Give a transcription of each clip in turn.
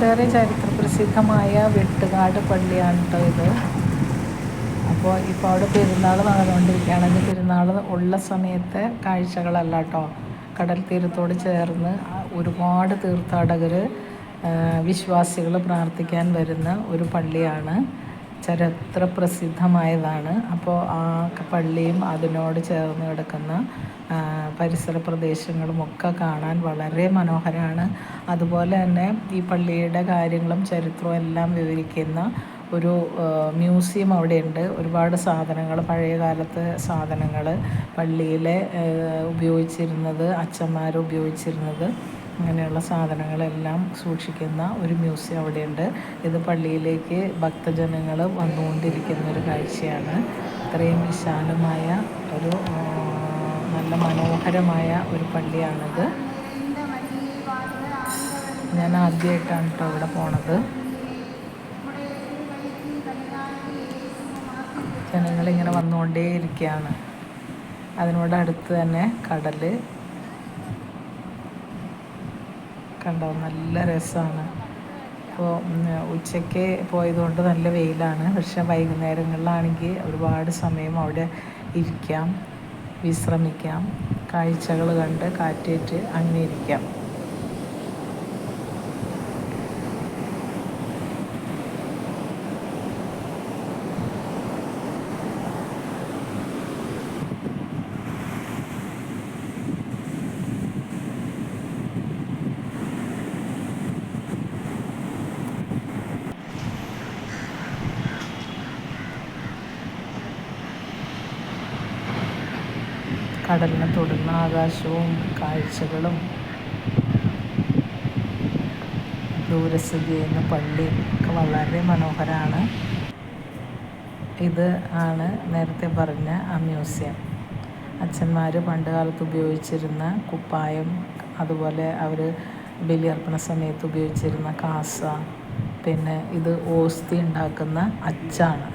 കൂട്ടുകാരെ ചരിത്ര പ്രസിദ്ധമായ വെട്ടുകാട് പള്ളിയാണ് കേട്ടോ ഇത്. അപ്പോൾ ഇപ്പോൾ അവിടെ പെരുന്നാൾ നടന്നുകൊണ്ടിരിക്കുകയാണ്. ഇത് പെരുന്നാൾ ഉള്ള സമയത്തെ കാഴ്ചകളല്ല കേട്ടോ കടൽ തീരത്തോട് ചേർന്ന് ഒരുപാട് തീർത്ഥാടകർ വിശ്വാസികൾ പ്രാർത്ഥിക്കാൻ വരുന്ന ഒരു പള്ളിയാണ്. ചരിത്ര പ്രസിദ്ധമായതാണ്. അപ്പോൾ ആ പള്ളിയും അതിനോട് ചേർന്ന് കിടക്കുന്ന പരിസര പ്രദേശങ്ങളും ഒക്കെ കാണാൻ വളരെ മനോഹരമാണ്. അതുപോലെ തന്നെ ഈ പള്ളിയുടെ കാര്യങ്ങളും ചരിത്രവും എല്ലാം വിവരിക്കുന്ന ഒരു മ്യൂസിയം അവിടെയുണ്ട്. ഒരുപാട് സാധനങ്ങൾ പഴയ കാലത്തെ സാധനങ്ങൾ പള്ളിയിലെ ഉപയോഗിച്ചിരുന്നത് അച്ഛന്മാർ ഉപയോഗിച്ചിരുന്നത്. അങ്ങനെയുള്ള സാധനങ്ങളെല്ലാം സൂക്ഷിക്കുന്ന ഒരു മ്യൂസിയം അവിടെയുണ്ട്. ഇത് പള്ളിയിലേക്ക് ഭക്തജനങ്ങൾ വന്നുകൊണ്ടിരിക്കുന്ന ഒരു കാഴ്ചയാണ്. ഇത്രയും വിശാലമായ ഒരു നല്ല മനോഹരമായ ഒരു പള്ളിയാണിത്. ഞാൻ ആദ്യമായിട്ടാണ് കേട്ടോ ഇവിടെ പോണത്. ജനങ്ങളിങ്ങനെ വന്നുകൊണ്ടേയിരിക്കുകയാണ്. അതിനോട് അടുത്ത് തന്നെ കടൽ കണ്ടോ? നല്ല രസമാണ്. അപ്പോൾ ഉച്ചയ്ക്ക് പോയതുകൊണ്ട് നല്ല വെയിലാണ്. പക്ഷേ വൈകുന്നേരങ്ങളിലാണെങ്കിൽ ഒരുപാട് സമയം അവിടെ ഇരിക്കാം വിശ്രമിക്കാം. കാഴ്ചകൾ കണ്ട് കാറ്റേറ്റ് അങ്ങനെ ഇരിക്കാം. കടലിനെ തൊടുന്ന ആകാശവും കാഴ്ചകളും. ദൂരസ്ഥിതി ചെയ്യുന്ന പള്ളി ഒക്കെ വളരെ മനോഹരമാണ് ഇത് ആണ് നേരത്തെ പറഞ്ഞ ആ മ്യൂസിയം. അച്ഛന്മാർ പണ്ട് കാലത്ത് ഉപയോഗിച്ചിരുന്ന കുപ്പായം അതുപോലെ അവർ ബലിയർപ്പണ സമയത്ത് ഉപയോഗിച്ചിരുന്ന കാസ പിന്നെ ഇത് ഓസ്തി ഉണ്ടാക്കുന്ന അച്ചാണ്.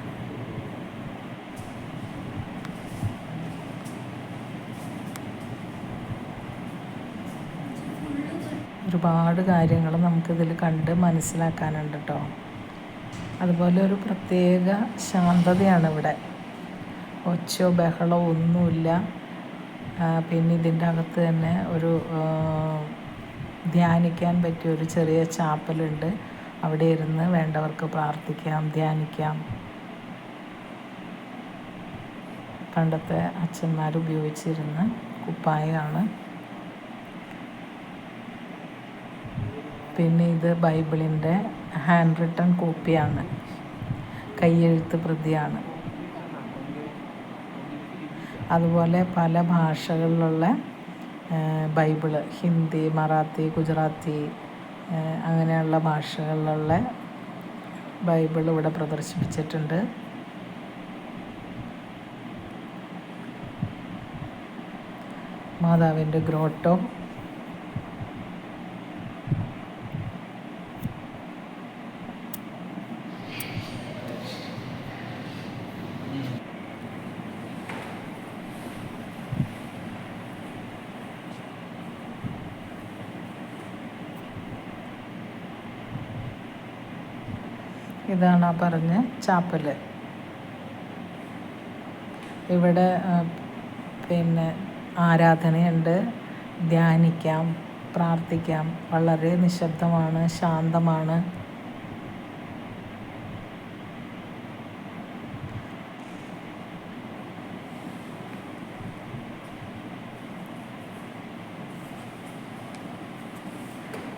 ഒരുപാട് കാര്യങ്ങൾ നമുക്കിതിൽ കണ്ട് മനസ്സിലാക്കാനുണ്ട് കേട്ടോ അതുപോലെ ഒരു പ്രത്യേക ശാന്തതയാണ് ഇവിടെ. ഒച്ചയോ ബഹളോ ഒന്നുമില്ല. പിന്നെ ഇതിന്റെ അകത്ത് തന്നെ ഒരു ധ്യാനിക്കാൻ പറ്റിയ ഒരു ചെറിയ ചാപ്പലുണ്ട്. അവിടെ ഇരുന്ന് വേണ്ടവർക്ക് പ്രാർത്ഥിക്കാം ധ്യാനിക്കാം. പണ്ടത്തെ അച്ഛന്മാർ ഉപയോഗിച്ചിരുന്ന കുപ്പായമാണ് പിന്നെ ഇത് ബൈബിളിന്റെ ഹാൻഡ് റിട്ടൺ കോപ്പിയാണ്. കയ്യെഴുത്ത് പ്രതിയാണ്. അതുപോലെ പല ഭാഷകളിലുള്ള ബൈബിൾ ഹിന്ദി മറാത്തി ഗുജറാത്തി അങ്ങനെയുള്ള ഭാഷകളിലുള്ള ബൈബിൾ ഇവിടെ പ്രദർശിപ്പിച്ചിട്ടുണ്ട്. മാതാവിന്റെ ഗ്രോട്ടോ ഇതാണ് ആ പറഞ്ഞ ചാപ്പൽ ഇവിടെ പിന്നെ ആരാധനയുണ്ട്. ധ്യാനിക്കാം പ്രാർത്ഥിക്കാം. വളരെ നിശബ്ദമാണ് ശാന്തമാണ്.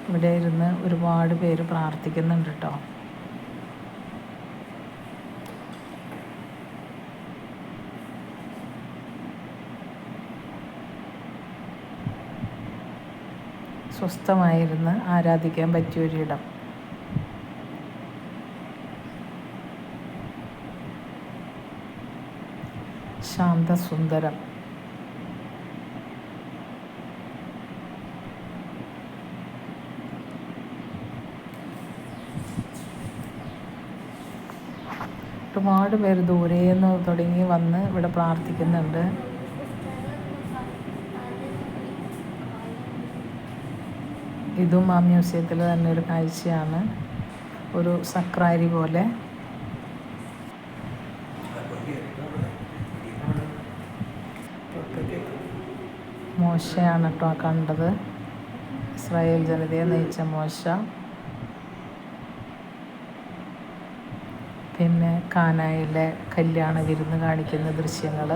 ഇവിടെ ഇരുന്ന് ഒരുപാട് പേര് പ്രാർത്ഥിക്കുന്നുണ്ട് കേട്ടോ സ്വസ്ഥമായിരുന്ന് ആരാധിക്കാൻ പറ്റിയൊരിടം. ശാന്തസുന്ദരം. ഒരുപാട് പേര് ദൂരേന്ന് തുടങ്ങി വന്ന് ഇവിടെ പ്രാർത്ഥിക്കുന്നുണ്ട്. ഇതും ആ മ്യൂസിയത്തിൽ തന്നെ ഒരു കാഴ്ചയാണ്. ഒരു സക്രാരി പോലെ. മോശയാണ് കേട്ടോ കണ്ടത്. ഇസ്രായേൽ ജനതയെ നയിച്ച മോശ. പിന്നെ കാനായിലെ കല്യാണ വിരുന്ന് കാണിക്കുന്ന ദൃശ്യങ്ങൾ